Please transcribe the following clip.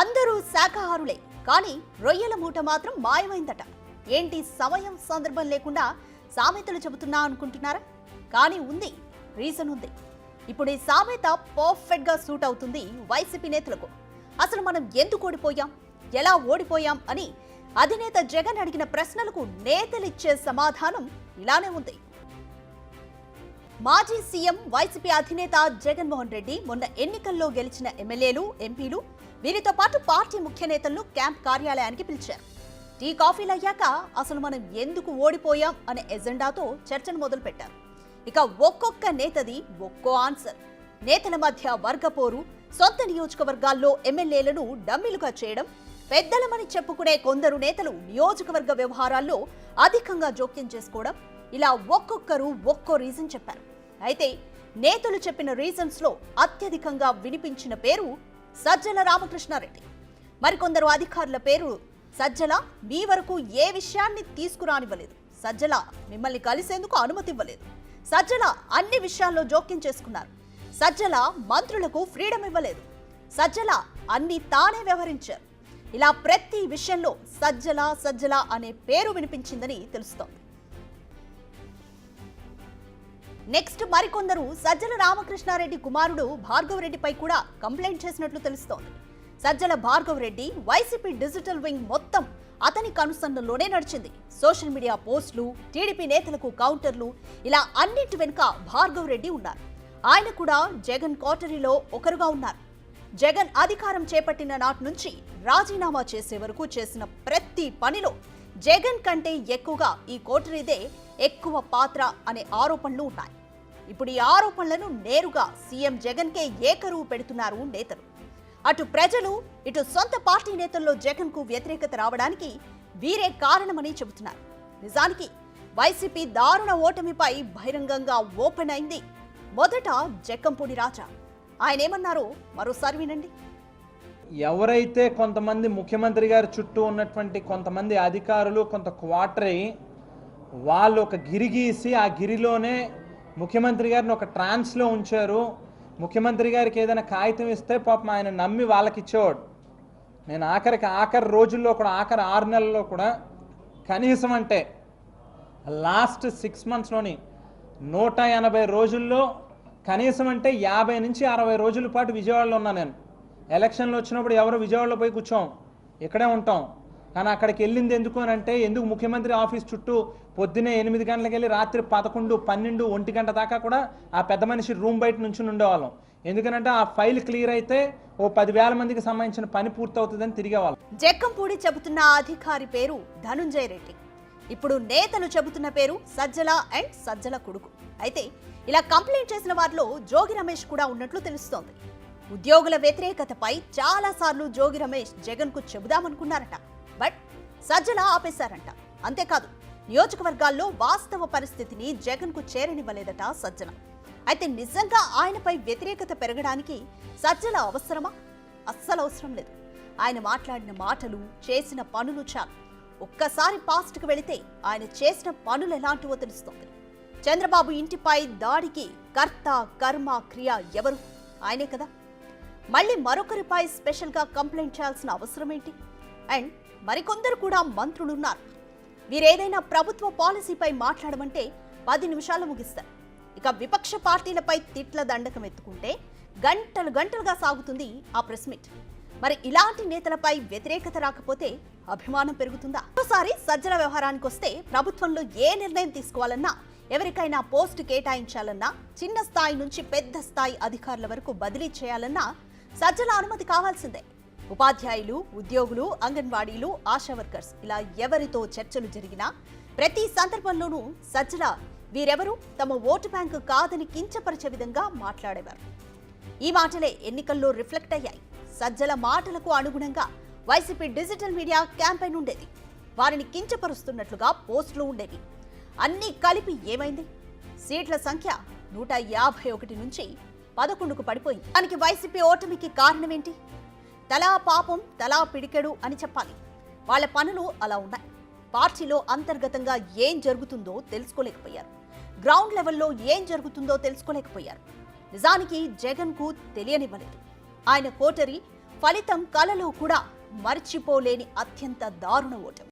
అందరూ శాఖాహారులే. కానీ రొయ్యల మూట మాత్రం మాయమైందట. ఏంటి సమయం సందర్భం లేకుండా సామెతలు చెబుతున్నా అనుకుంటున్నారా? కానీ ఉంది రీజన్ ఉంది. ఇప్పుడు ఈ సామెత పర్ఫెక్ట్గా సూట్ అవుతుంది వైసీపీ నేతలకు. అసలు మనం ఎందుకు ఓడిపోయాం? ఎలా ఓడిపోయాం అని అధినేత జగన్ అడిగిన ప్రశ్నలకు నేతలిచ్చే సమాధానం ఇలానే ఉంది. మాజీ సీఎం వైసీపీ అధినేత జగన్మోహన్ రెడ్డి మొన్న ఎన్నికల్లో గెలిచిన ఎమ్మెల్యేలు ఎంపీలు వీరితో పాటు పార్టీ ముఖ్య నేతలను క్యాంప్ కార్యాలయానికి పిలిచారు. టీ కాఫీలు అయ్యాక అసలు మనం ఎందుకు ఓడిపోయాం అనే ఎజెండాతో చర్చను మొదలుపెట్టారు. ఇక ఒక్కొక్క నేతది ఒక్కో ఆన్సర్. నేతల మధ్య వర్గపోరు సొంత నియోజకవర్గాల్లో ఎమ్మెల్యేలను డమ్మిలుగా చేయడం పెద్దలమని చెప్పుకునే కొందరు నేతలు నియోజకవర్గ వ్యవహారాల్లో అధికంగా జోక్యం చేసుకోవడం ఇలా ఒక్కొక్కరు ఒక్కో రీజన్ చెప్పారు. అయితే నేతలు చెప్పిన రీజన్స్లో అత్యధికంగా వినిపించిన పేరు సజ్జల రామకృష్ణారెడ్డి. మరికొందరు అధికారుల పేరు సజ్జల మీ వరకు ఏ విషయాన్ని తీసుకురానివ్వలేదు. సజ్జల మిమ్మల్ని కలిసేందుకు అనుమతి ఇవ్వలేదు సజ్జల అన్ని విషయాల్లో జోక్యం చేసుకున్నారు. సజ్జల మంత్రులకు ఫ్రీడమ్ ఇవ్వలేదు. సజ్జల అన్ని తానే వ్యవహరించారు. ఇలా ప్రతి విషయంలో సజ్జల సజ్జల అనే పేరు వినిపించిందని తెలుస్తోంది. నెక్స్ట్ మరికొందరు సజ్జల రామకృష్ణారెడ్డి కుమారుడు భార్గవరెడ్డిపై కూడా కంప్లైంట్ చేసినట్లు తెలుస్తోంది. Sajjala Bhargava Reddy YCP digital wing మొత్తం అతని కనుసన్నలోనే నడిచింది. సోషల్ మీడియా పోస్టులు టీడీపీ నేతలకు కౌంటర్లు ఇలా అన్నింటి వెనుక భార్గవరెడ్డి ఉన్నారు. ఆయన కూడా జగన్ కోటరీలో ఒకరుగా ఉన్నారు. జగన్ అధికారం చేపట్టిన నాటి నుంచి రాజీనామా చేసే వరకు చేసిన ప్రతి పనిలో జగన్ కంటే ఎక్కువగా ఈ కోటరీదే ఎక్కువ పాత్ర అనే ఆరోపణలు ఉన్నాయి. ఇప్పుడు ఈ ఆరోపణలను నేరుగా సీఎం జగన్కే ఏకరువు పెడుతున్నారు నేతలు. అటు ప్రజలు ఇటు సొంత పార్టీ నేతల్లో జగన్కు వ్యతిరేకత రావడానికి వీరే కారణమని చెబుతున్నారు. నిజానికి వైసీపీ దారుణ ఓటమిపై బహిరంగంగా ఓపెన్ అయింది మొదట జక్కంపూడి రాజా. ఆయన ఏమన్నారో మరోసారి వినండి. ఎవరైతే కొంతమంది ముఖ్యమంత్రి గారి చుట్టూ ఉన్నటువంటి కొంతమంది అధికారులు కొంత క్వార్టర్ అయ్యి వాళ్ళు ఒక గిరి గీసి ఆ గిరిలోనే ముఖ్యమంత్రి గారిని ఒక ట్రాన్స్లో ఉంచారు. ముఖ్యమంత్రి గారికి ఏదైనా కాగితం ఇస్తే పాపం ఆయన నమ్మి వాళ్ళకి ఇచ్చేవాడు నేను ఆఖరికి ఆఖరి రోజుల్లో కూడా ఆఖరి ఆరు నెలల్లో కూడా కనీసం అంటే లాస్ట్ సిక్స్ మంత్స్లోని నూట ఎనభై రోజుల్లో కనీసం అంటే యాభై నుంచి అరవై రోజుల పాటు విజయవాడలో ఉన్నా నేను. ఎలక్షన్లు వచ్చినప్పుడు ఎవరు విజయవాడలో పోయి కూర్చోం. ఇక్కడే ఉంటాం. కానీ అక్కడికి వెళ్ళింది ఎందుకు అని అంటే ఎందుకు ముఖ్యమంత్రి ఆఫీస్ చుట్టూ పొద్దున్నే ఎనిమిది గంటలకు వెళ్ళి రాత్రి పదకొండు పన్నెండు ఒంటి గంట దాకా కూడా ఆ పెద్ద మనిషి రూమ్ బయట నుంచి ఉండేవాళ్ళం. ఎందుకంటే ఆ ఫైల్ క్లియర్ అయితే ఓ పదివేల మందికి సంబంధించిన పని పూర్తవుతుందని తిరిగేవాళ్ళం. జక్కంపూడి చెబుతున్న అధికారి పేరు ధనుంజయ రెడ్డి. ఇప్పుడు నేతలు చెబుతున్న పేరు సజ్జల అండ్ సజ్జల కొడుకు. అయితే ఇలా కంప్లైంట్ చేసిన వారిలో జోగి రమేష్ కూడా ఉన్నట్లు తెలుస్తోంది. ఉద్యోగుల వ్యతిరేకతపై చాలా సార్లు జోగి రమేష్ జగన్కు చెబుదామనుకున్నారట. బట్ సజ్జల ఆపేశారంట. అంతేకాదు నియోజకవర్గాల్లో వాస్తవ పరిస్థితిని జగన్కు చేరనివ్వలేదట సజ్జల. అయితే నిజంగా ఆయనపై వ్యతిరేకత పెరగడానికి సజ్జల అవసరమా? అస్సలు అవసరం లేదు. ఆయన మాట్లాడిన మాటలు చేసిన పనులు చాలు. ఒక్కసారి పాస్ట్కి వెళితే ఆయన చేసిన పనులు ఎలాంటివో తెలుస్తుంది. చంద్రబాబు ఇంటిపై దాడికి కర్త కర్మ క్రియ ఎవరు? ఆయనే కదా. మళ్ళీ మరొకరిపై స్పెషల్గా కంప్లైంట్ చేయాల్సిన అవసరం ఏంటి? అండ్ మరికొందరు కూడా మంత్రులున్నారు. వీరేదైనా ప్రభుత్వ పాలసీపై మాట్లాడమంటే పది నిమిషాలు ముగిస్తారు ఇక విపక్ష పార్టీలపై తిట్ల దండకం ఎత్తుకుంటే గంటలు గంటలుగా సాగుతుంది ఆ ప్రెస్ మీట్. మరి ఇలాంటి నేతలపై వ్యతిరేకత రాకపోతే అభిమానం పెరుగుతుందా? ఒకసారి సజ్జల వ్యవహారానికి వస్తే ప్రభుత్వంలో ఏ నిర్ణయం తీసుకోవాలన్నా ఎవరికైనా పోస్టు కేటాయించాలన్నా చిన్న స్థాయి నుంచి పెద్ద స్థాయి అధికారుల వరకు బదిలీ చేయాలన్నా సజ్జల అనుమతి కావాల్సిందే. ఉపాధ్యాయులు ఉద్యోగులు అంగన్వాడీలు ఆశా వర్కర్స్ ఇలా ఎవరితో చర్చలు జరిగినా ప్రతి సందర్భంలోనూ సజ్జల వీరెవరు? తమ ఓటు బ్యాంకు కాదని కించపరిచే విధంగా మాట్లాడేవారు. ఈ మాటలే ఎన్నికల్లో రిఫ్లెక్ట్ అయ్యాయి. సజ్జల మాటలకు అనుగుణంగా వైసీపీ డిజిటల్ మీడియా క్యాంపెయిన్ ఉండేది. వారిని కించపరుస్తున్నట్లుగా పోస్టులు ఉండేవి. అన్నీ కలిపి ఏమైంది? సీట్ల సంఖ్య నూట యాభై ఒకటి నుంచి పదకొండుకు పడిపోయింది. దానికి వైసీపీ ఓటమికి కారణమేంటి? తలా పాపం తలా పిడికెడు అని చెప్పాలి. వాళ్ళ పనులు అలా ఉన్నాయి. పార్టీలో అంతర్గతంగా ఏం జరుగుతుందో తెలుసుకోలేకపోయారు. గ్రౌండ్ లెవెల్లో ఏం జరుగుతుందో తెలుసుకోలేకపోయారు. నిజానికి జగన్కు తెలియనివ్వలేదు. ఆయన కోటరి ఫలితం కలలో కూడా మర్చిపోలేని అత్యంత దారుణ ఓటమి.